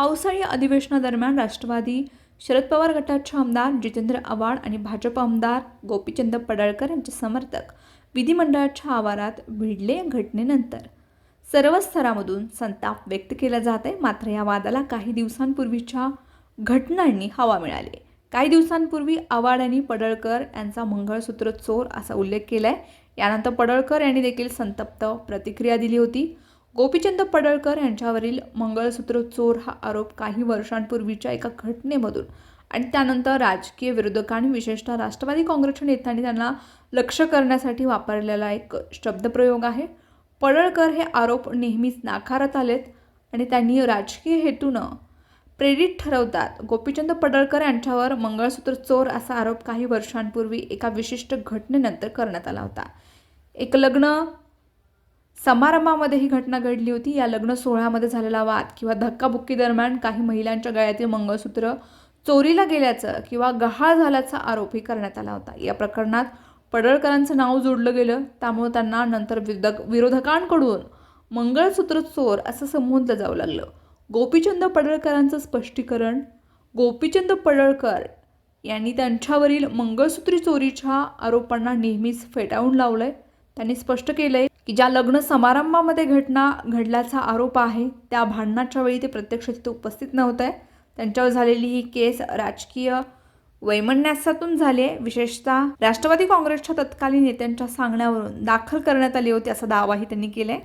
पावसाळी अधिवेशनादरम्यान राष्ट्रवादी शरद पवार गटाचे आमदार जितेंद्र आव्हाड आणि भाजप आमदार गोपीचंद पडळकर यांचे समर्थक विधिमंडळाच्या आवारात भिडले या घटनेनंतर. सर्व स्तरामधून संताप व्यक्त केला जात आहे. मात्र या वादाला काही दिवसांपूर्वीच्या घटनांनी हवा मिळाली. काही दिवसांपूर्वी आव्हाड यांनी पडळकर यांचा मंगळसूत्र चोर असा उल्लेख केला आहे यानंतर पडळकर यांनी देखील संतप्त प्रतिक्रिया दिली होती. गोपीचंद पडळकर यांच्यावरील मंगळसूत्र चोर हा आरोप काही वर्षांपूर्वीच्या एका घटनेमधून आणि त्यानंतर राजकीय विरोधकांनी विशेषतः राष्ट्रवादी काँग्रेसच्या नेत्यांनी त्यांना लक्ष करण्यासाठी वापरलेला एक शब्दप्रयोग आहे. पडळकर हे आरोप नेहमीच नाकारत आलेत आणि त्यांनी राजकीय हेतूनं प्रेरित ठरवतात. गोपीचंद पडळकर यांच्यावर मंगळसूत्र चोर असा आरोप काही वर्षांपूर्वी एका विशिष्ट घटनेनंतर करण्यात आला होता. एक लग्न समारंभामध्ये ही घटना घडली होती. या लग्न सोहळ्यामध्ये झालेला वाद किंवा धक्काबुक्की दरम्यान काही महिलांच्या गळ्यातील मंगळसूत्र चोरीला गेल्याचं किंवा गहाळ झाल्याचा आरोपही करण्यात आला होता. या प्रकरणात पडळकरांचं नाव जोडलं गेलं. त्यामुळे त्यांना नंतर विरोधक विरोधकांकडून मंगळसूत्र चोर असं संबोधलं जाऊ लागलं. गोपीचंद पडळकरांचं स्पष्टीकरण गोपीचंद पडळकर यांनी त्यांच्यावरील मंगळसूत्री चोरीच्या आरोपांना नेहमीच फेटाळून लावलं आहे त्यांनी स्पष्ट केलं आहे की ज्या लग्न समारंभामध्ये घटना घडल्याचा आरोप आहे त्या भांडणाच्या वेळी ते प्रत्यक्ष तिथे उपस्थित नव्हते. त्यांच्यावर झालेली ही केस राजकीय वैमन्यासातून झाली आहे. विशेषतः राष्ट्रवादी काँग्रेसच्या तत्कालीन नेत्यांच्या सांगण्यावरून दाखल करण्यात आली होती असा दावाही त्यांनी केलाय.